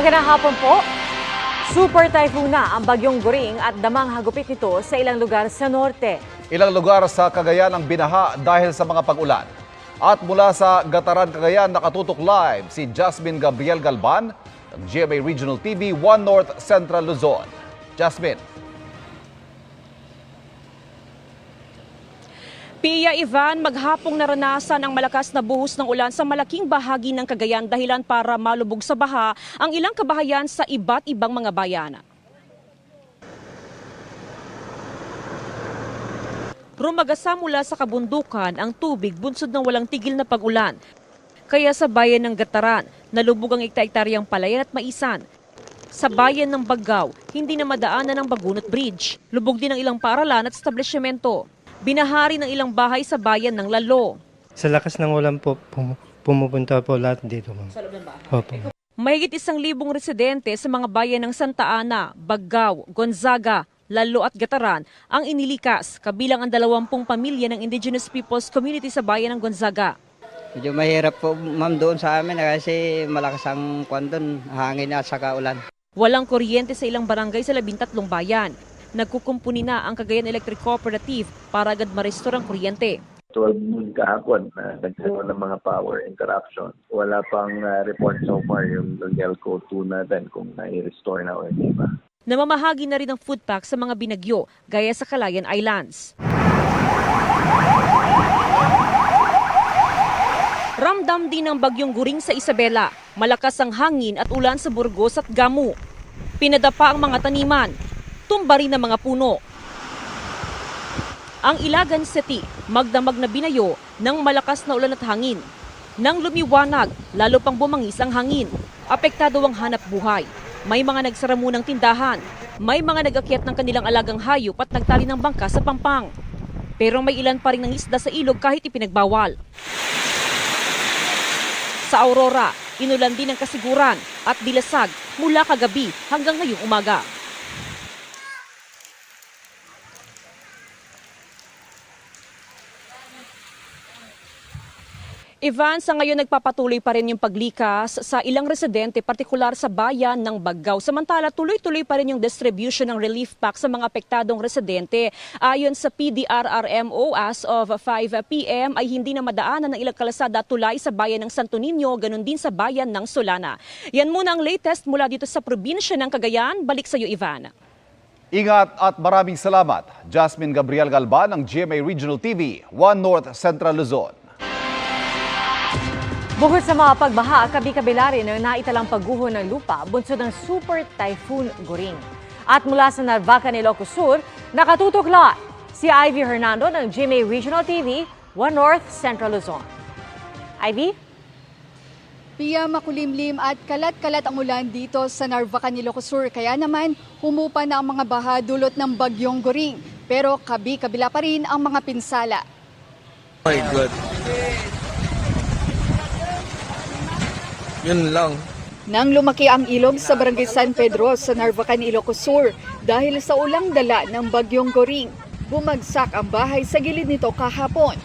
Magandang hapon po. Super typhoon na ang bagyong Goring at damang hagupit nito sa ilang lugar sa norte. Ilang lugar sa Cagayan ang binaha dahil sa mga pag-ulan. At mula sa Gataran, Cagayan, nakatutok live si Jasmine Gabriel Galban ng GMA Regional TV 1 North Central Luzon. Jasmine. Pia Ivan, maghapong naranasan ang malakas na buhos ng ulan sa malaking bahagi ng Cagayan dahilan para malubog sa baha ang ilang kabahayan sa iba't ibang mga bayan. Rumagasa mula sa kabundukan ang tubig bunsod ng walang tigil na pag-ulan. Kaya sa bayan ng Gataran, nalubog ang ekta-ektaryang palayan at maisan. Sa bayan ng Baggaw, hindi na madaanan ng Bagunot Bridge. Lubog din ang ilang paralan at establishmento. Binahari ng ilang bahay sa bayan ng Lalo. Sa lakas ng ulan po, pum- pumupunta po lahat dito. Ma'am. Sa loob ng bahay? Opo. Mahigit isang libong residente sa mga bayan ng Santa Ana, Baggaw, Gonzaga, Lalo at Gataran ang inilikas kabilang ang dalawampung pamilya ng Indigenous Peoples Community sa bayan ng Gonzaga. Medyo mahirap po ma'am doon sa amin kasi malakas ang kwan doon, hangin at saka ulan. Walang kuryente sa ilang barangay sa labintatlong bayan. Nagkukumpuni na ang Cagayan Electric Cooperative para agad marestore ang kuryente. 12 noon kahapon na nagkaroon ng mga power interruption. Wala pang uh, report so far yung Lelco 2 natin kung na-restore na o hindi pa. Namamahagi na rin ng food pack sa mga binagyo gaya sa Calayan Islands. Ramdam din ng bagyong guring sa Isabela. Malakas ang hangin at ulan sa Burgos at Gamu. Pinadapa ang mga taniman. Tumba rin ang mga puno. Ang Ilagan City, magdamag na binayo ng malakas na ulan at hangin. Nang lumiwanag, lalo pang bumangis ang hangin. Apektado ang hanap buhay. May mga nagsara munang tindahan. May mga nagakyat ng kanilang alagang hayop at nagtali ng bangka sa pampang. Pero may ilan pa rin ng isda sa ilog kahit ipinagbawal. Sa Aurora, inulan din ang kasiguran at dilasag mula kagabi hanggang ngayong umaga. Ivan, sa ngayon nagpapatuloy pa rin yung paglikas sa ilang residente, partikular sa bayan ng Baggaw. Samantala, tuloy-tuloy pa rin yung distribution ng relief pack sa mga apektadong residente. Ayon sa PDRRMO, as of 5 p.m. ay hindi na madaanan ng ilang kalasada tulay sa bayan ng Santo Niño, ganun din sa bayan ng Solana. Yan muna ang latest mula dito sa probinsya ng Cagayan. Balik sa iyo, Ivan. Ingat at maraming salamat. Jasmine Gabriel Galban ng GMA Regional TV 1 North Central Luzon. Bukod sa mga pagbaha, kabi-kabila rin ang naitalang pagguho ng lupa bunsod ng Super Typhoon Goring. At mula sa Narvacan, Ilocos Sur, nakatutok live si Ivy Hernando ng GMA Regional TV 1 North Central Luzon. Ivy? Pia makulimlim at kalat-kalat ang ulan dito sa Narvacan, Ilocos Sur. Kaya naman, humupa na ang mga baha dulot ng bagyong Goring. Pero kabi-kabila pa rin ang mga pinsala. my God. Yun lang. Nang lumaki ang ilog sa Barangay San Pedro sa Narvacan, Ilocos Sur dahil sa ulang dala ng bagyong Goring, bumagsak ang bahay sa gilid nito kahapon.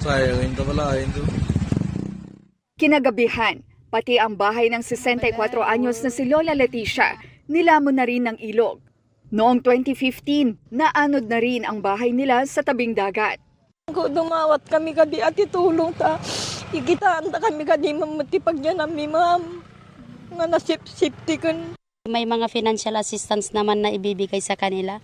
Sayangin ka pala. Ito. Kinagabihan, pati ang bahay ng 64 anyos na si Lola Leticia, nilamon na rin ng ilog. Noong 2015, naanod na rin ang bahay nila sa tabing dagat. Dumawat kami kadi at itulong ta. Ikitaan ta kami kadi mamatipag niya nami ma'am. Nga na safety kun. May mga financial assistance naman na ibibigay sa kanila.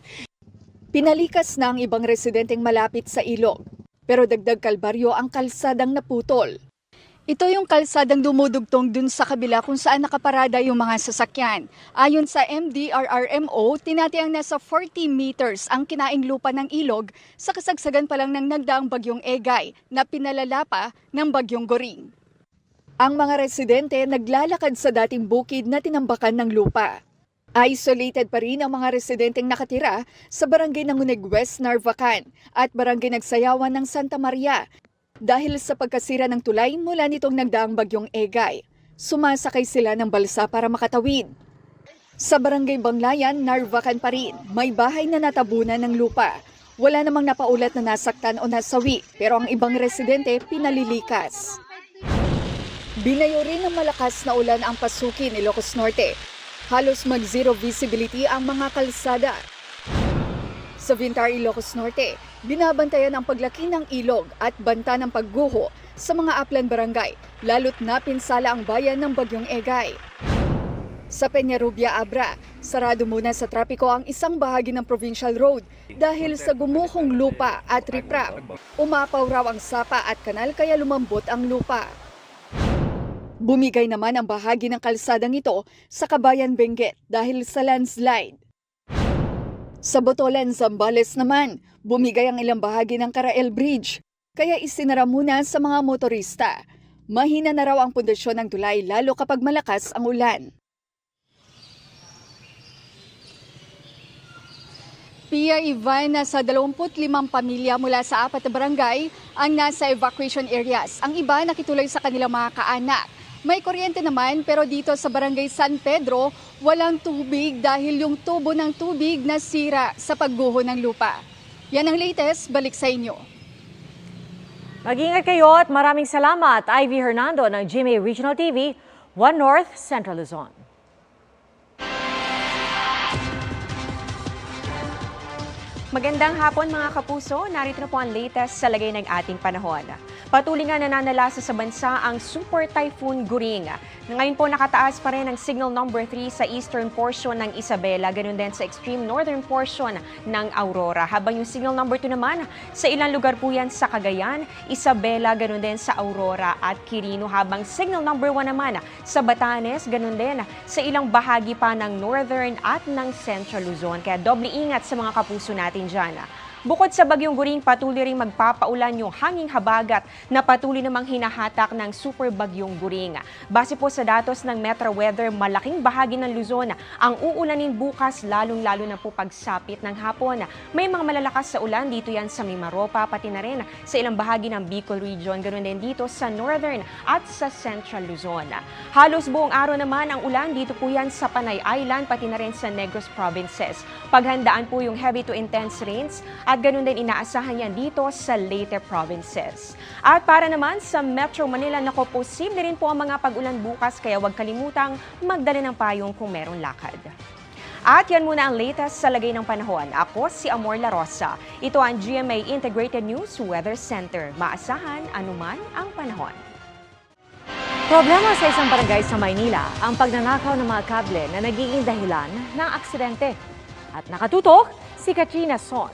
Pinalikas na ang ibang residenteng malapit sa ilog, pero dagdag kalbaryo ang kalsadang naputol. Ito yung kalsadang dumudugtong dun sa kabila kung saan nakaparada yung mga sasakyan. Ayon sa MDRRMO, tinatiyang nasa 40 meters ang kinaing lupa ng ilog sa kasagsagan pa lang ng nagdaang bagyong Egay na pinalala pa ng bagyong Goring. Ang mga residente naglalakad sa dating bukid na tinambakan ng lupa. Isolated pa rin ang mga residenteng nakatira sa barangay ng Unig West Narvacan at barangay Nagsayawan ng Santa Maria dahil sa pagkasira ng tulay mula nitong nagdaang bagyong Egay. Sumasakay sila ng balsa para makatawid. Sa barangay Banglayan, Narvacan pa rin, may bahay na natabunan ng lupa. Wala namang napaulat na nasaktan o nasawi, pero ang ibang residente pinalilikas. Binayo rin ng malakas na ulan ang pasukin Ilocos Norte. Halos mag-zero visibility ang mga kalsada. Sa Vintar, Ilocos Norte, binabantayan ang paglaki ng ilog at banta ng pagguho sa mga Aplan Barangay, lalo't napinsala ang bayan ng Bagyong Egay. Sa Peñarubia, Abra, sarado muna sa trapiko ang isang bahagi ng provincial road dahil sa gumuhong lupa at riprap. Umapaw raw ang sapa at kanal kaya lumambot ang lupa. Bumigay naman ang bahagi ng kalsadang ito sa Kabayan Benguet dahil sa landslide. Sa Botolan, Zambales naman, bumigay ang ilang bahagi ng Karael Bridge, kaya isinara muna sa mga motorista. Mahina na raw ang pundasyon ng tulay lalo kapag malakas ang ulan. Pia Ivan, nasa 25 pamilya mula sa apat na barangay ang nasa evacuation areas. Ang iba nakituloy sa kanilang mga kaanak. May kuryente naman pero dito sa barangay San Pedro, walang tubig dahil yung tubo ng tubig nasira sa pagguho ng lupa. Yan ang latest, balik sa inyo. Mag-ingat kayo at maraming salamat, Ivy Hernando ng GMA Regional TV, One North, Central Luzon. Magandang hapon mga kapuso, narito na po ang latest sa lagay ng ating panahon. Patuloy nga nananalasa sa bansa ang Super Typhoon Guring. Ngayon po nakataas pa rin ang signal number 3 sa eastern portion ng Isabela, ganun din sa extreme northern portion ng Aurora. Habang yung signal number 2 naman, sa ilang lugar po yan sa Cagayan, Isabela, ganun din sa Aurora at Quirino. Habang signal number 1 naman sa Batanes, ganun din sa ilang bahagi pa ng northern at ng central Luzon. Kaya doble ingat sa mga kapuso natin dyan. Bukod sa Bagyong Guring, patuloy ring magpapaulan yung hanging habagat na patuloy namang hinahatak ng Super Bagyong Guring. Base po sa datos ng Metro Weather, malaking bahagi ng Luzon ang uulanin bukas lalong-lalo na po pagsapit ng hapon. May mga malalakas sa ulan dito yan sa Mimaropa, pati na rin sa ilang bahagi ng Bicol Region, ganoon din dito sa Northern at sa Central Luzon. Halos buong araw naman ang ulan dito po yan sa Panay Island, pati na rin sa Negros Provinces. Paghandaan po yung heavy to intense rains at ganun din inaasahan yan dito sa Leyte Provinces. At para naman sa Metro Manila, nako posible rin po ang mga pag-ulan bukas kaya huwag kalimutang magdala ng payong kung merong lakad. At yan muna ang latest sa lagay ng panahon. Ako si Amor La Rosa. Ito ang GMA Integrated News Weather Center. Maasahan anuman ang panahon. Problema sa isang barangay sa Maynila ang pagnanakaw ng mga kable na nagiging dahilan ng aksidente. At nakatutok si Katrina Son.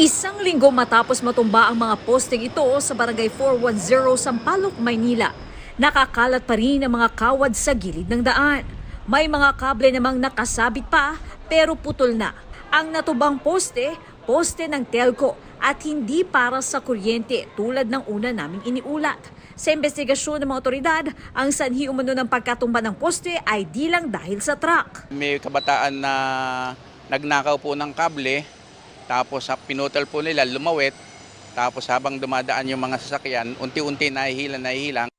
Isang linggo matapos matumba ang mga posting ito sa Barangay 410 Sampaloc, Maynila, nakakalat pa rin ang mga kawad sa gilid ng daan. May mga kable namang nakasabit pa pero putol na. Ang natubang poste, poste ng telco at hindi para sa kuryente tulad ng una naming iniulat. Sa investigasyon ng mga otoridad, ang sanhi umano ng pagkatumba ng poste ay di lang dahil sa truck. May kabataan na nagnakaw po ng kable, tapos sa pinutol po nila, lumawit, tapos habang dumadaan yung mga sasakyan, unti-unti nahihila, nahihila.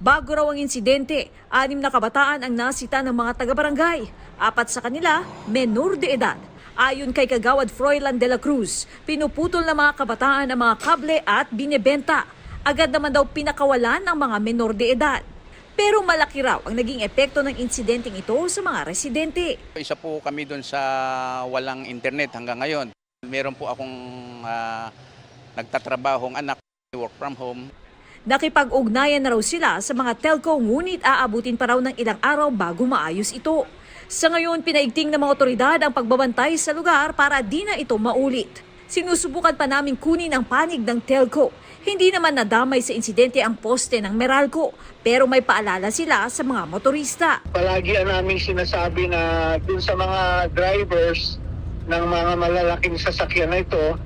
Bago raw ang insidente, anim na kabataan ang nasita ng mga taga-barangay. Apat sa kanila, menor de edad. Ayon kay Kagawad Froilan de la Cruz, pinuputol ng mga kabataan ang mga kable at binebenta. Agad naman daw pinakawalan ang mga menor de edad. Pero malaki raw ang naging epekto ng insidenteng ito sa mga residente. Isa po kami doon sa walang internet hanggang ngayon. Meron po akong ah, nagtatrabahong anak, work from home. Nakipag-ugnayan na raw sila sa mga telco ngunit aabutin pa raw ng ilang araw bago maayos ito. Sa ngayon, pinaigting ng mga otoridad ang pagbabantay sa lugar para di na ito maulit. Sinusubukan pa namin kunin ang panig ng telco. Hindi naman nadamay sa insidente ang poste ng Meralco, pero may paalala sila sa mga motorista. palagi ang naming sinasabi na dun sa mga drivers ng mga malalaking sasakyan na ito,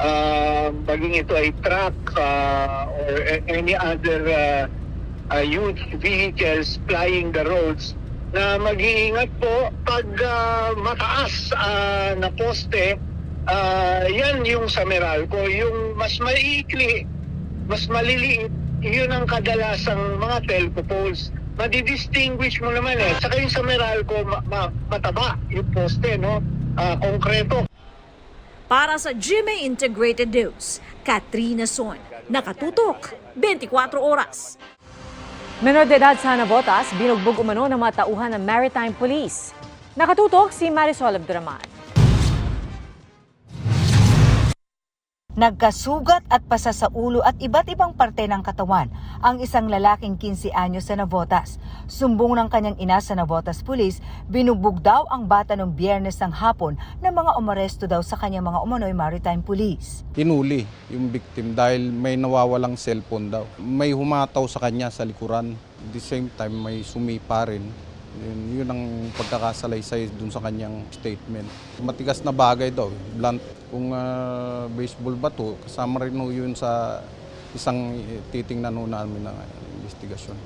uh, maging ito ay truck uh, or any other uh, uh, youth vehicles flying the roads, na mag-iingat po pag uh, mataas uh, na poste, uh, yan yung sa Meralco, yung mas maiikli, mas maliliit, yun ang kadalasang mga telco poles. Madidistinguish mo naman eh. Saka yung sa Meralco, ma- ma- mataba yung poste, no? Ah, konkreto. Para sa GMA Integrated News, Katrina Son. Nakatutok, 24 oras. Menor de edad sa Navotas, binugbog umano ng mga tauhan ng Maritime Police. Nakatutok si Marisol Abduraman. Nagkasugat at pasa sa ulo at iba't ibang parte ng katawan ang isang lalaking 15 anyos sa Navotas. Sumbong ng kanyang ina sa Navotas Police, binugbog daw ang bata ng biyernes ng hapon ng mga umaresto daw sa kanyang mga umano'y maritime police. Inuli yung victim dahil may nawawalang cellphone daw. May humataw sa kanya sa likuran. At the same time, may sumipa rin. Yun, yun ang pagkakasalaysay dun sa kanyang statement. Matigas na bagay daw, blunt. Kung ah, baseball bato, kasama rin yun sa isang eh, titingnan ho namin na investigasyon.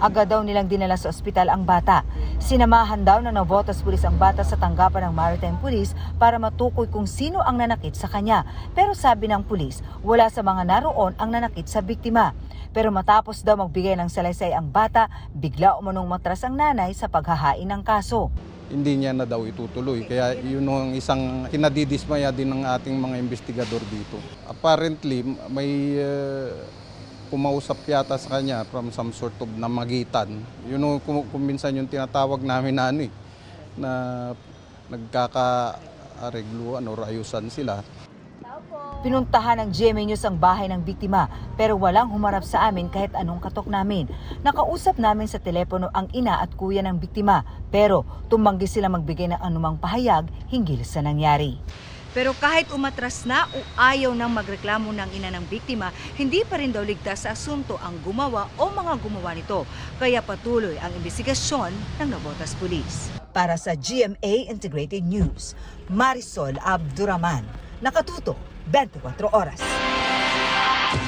Agad daw nilang dinala sa ospital ang bata. Sinamahan daw ng Navotas Police ang bata sa tanggapan ng Maritime Police para matukoy kung sino ang nanakit sa kanya. Pero sabi ng pulis, wala sa mga naroon ang nanakit sa biktima. Pero matapos daw magbigay ng salaysay ang bata, bigla umunong matras ang nanay sa paghahain ng kaso. Hindi niya na daw itutuloy. Kaya yun ang isang kinadidismaya din ng ating mga investigador dito. Apparently, may uh, kumausap yata sa kanya from some sort of namagitan. Yun ang kung, kung minsan yung tinatawag namin na ano eh, na nagkaka-aregluan or ayusan sila. Pinuntahan ng GMA News ang bahay ng biktima pero walang humarap sa amin kahit anong katok namin. Nakausap namin sa telepono ang ina at kuya ng biktima pero tumanggi sila magbigay ng anumang pahayag hinggil sa nangyari. Pero kahit umatras na o ayaw nang magreklamo ng ina ng biktima, hindi pa rin daw ligtas sa asunto ang gumawa o mga gumawa nito. Kaya patuloy ang investigasyon ng Navotas Police. Para sa GMA Integrated News, Marisol Abduraman, nakatuto 24 oras.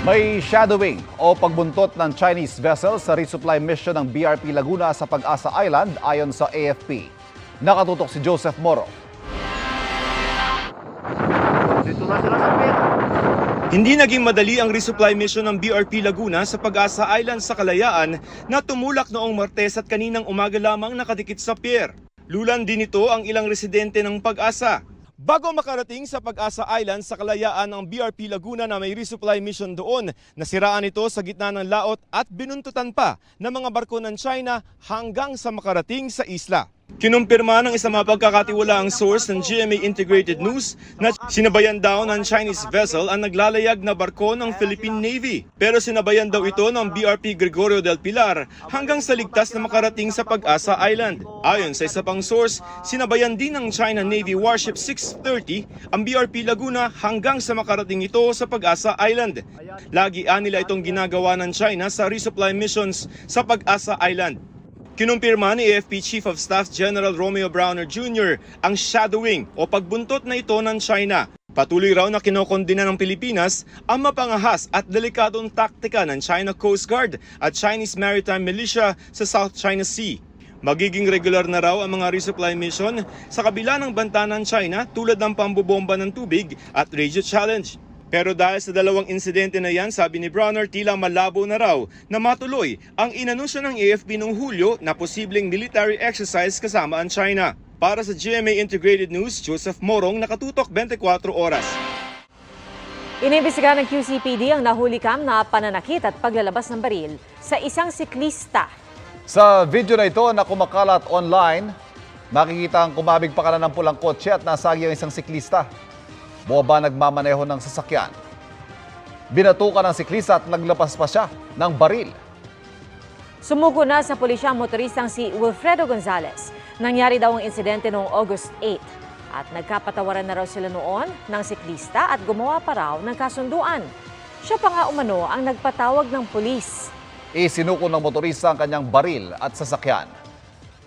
May shadowing o pagbuntot ng Chinese vessel sa resupply mission ng BRP Laguna sa Pag-asa Island ayon sa AFP. Nakatutok si Joseph Moro. Hindi naging madali ang resupply mission ng BRP Laguna sa Pag-asa Island sa Kalayaan na tumulak noong Martes at kaninang umaga lamang nakadikit sa pier. Lulan din ito ang ilang residente ng Pag-asa. Bago makarating sa Pag-asa Island sa kalayaan ng BRP Laguna na may resupply mission doon, nasiraan ito sa gitna ng laot at binuntutan pa ng mga barko ng China hanggang sa makarating sa isla. Kinumpirma ng isang mapagkakatiwalaang source ng GMA Integrated News na sinabayan daw ng Chinese vessel ang naglalayag na barko ng Philippine Navy. Pero sinabayan daw ito ng BRP Gregorio del Pilar hanggang sa ligtas na makarating sa Pag-asa Island. Ayon sa isa pang source, sinabayan din ng China Navy Warship 630 ang BRP Laguna hanggang sa makarating ito sa Pag-asa Island. Lagi nila itong ginagawa ng China sa resupply missions sa Pag-asa Island. Kinumpirma ni AFP Chief of Staff General Romeo Browner Jr. ang shadowing o pagbuntot na ito ng China. Patuloy raw na kinokondina ng Pilipinas ang mapangahas at delikadong taktika ng China Coast Guard at Chinese Maritime Militia sa South China Sea. Magiging regular na raw ang mga resupply mission sa kabila ng banta ng China tulad ng pambobomba ng tubig at radio challenge. Pero dahil sa dalawang insidente na yan, sabi ni Bronner, tila malabo na raw na matuloy ang inanunsyo ng AFP noong Hulyo na posibleng military exercise kasama ang China. Para sa GMA Integrated News, Joseph Morong, nakatutok 24 oras. Inimbestigahan ng QCPD ang nahuli kam na pananakit at paglalabas ng baril sa isang siklista. Sa video na ito na kumakalat online, makikita ang kumabig pa kanan ng pulang kotse at nasagi ang isang siklista. Boba nagmamaneho ng sasakyan. Binatukan ng siklista at naglapas pa siya ng baril. Sumuko na sa pulisya ang motoristang si Wilfredo Gonzalez. Nangyari daw ang insidente noong August 8 at nagkapatawaran na raw sila noon ng siklista at gumawa pa raw ng kasunduan. Siya pa nga umano ang nagpatawag ng pulis. Isinuko ng motorista ang kanyang baril at sasakyan.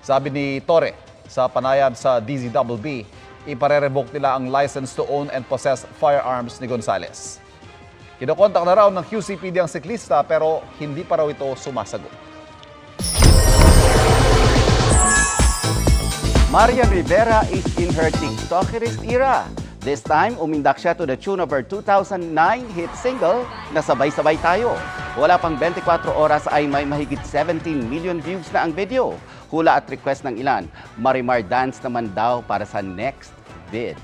Sabi ni Torre sa panayam sa DZWB, ipare-revoke nila ang license to own and possess firearms ni Gonzales. Kinokontak na raw ng QCPD ang siklista pero hindi pa raw ito sumasagot. Marian Rivera is in her TikTokerist era. This time, umindak siya to the tune of her 2009 hit single na Sabay-Sabay Tayo. Wala pang 24 oras ay may mahigit 17 million views na ang video. Hula at request ng ilan, Marimar dance naman daw para sa next vid.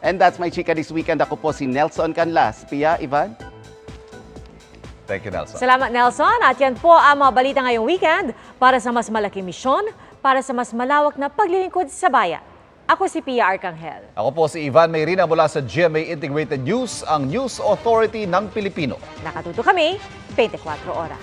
And that's my chika this weekend. Ako po si Nelson Canlas. Pia, Ivan? Thank you, Nelson. Salamat Nelson at yan po ang mga balita ngayong weekend para sa mas malaking misyon, para sa mas malawak na paglilingkod sa bayan. Ako si Pia Arcangel. Ako po si Ivan Mayrina mula sa GMA Integrated News, ang News Authority ng Pilipino. Nakatuto kami 24 oras.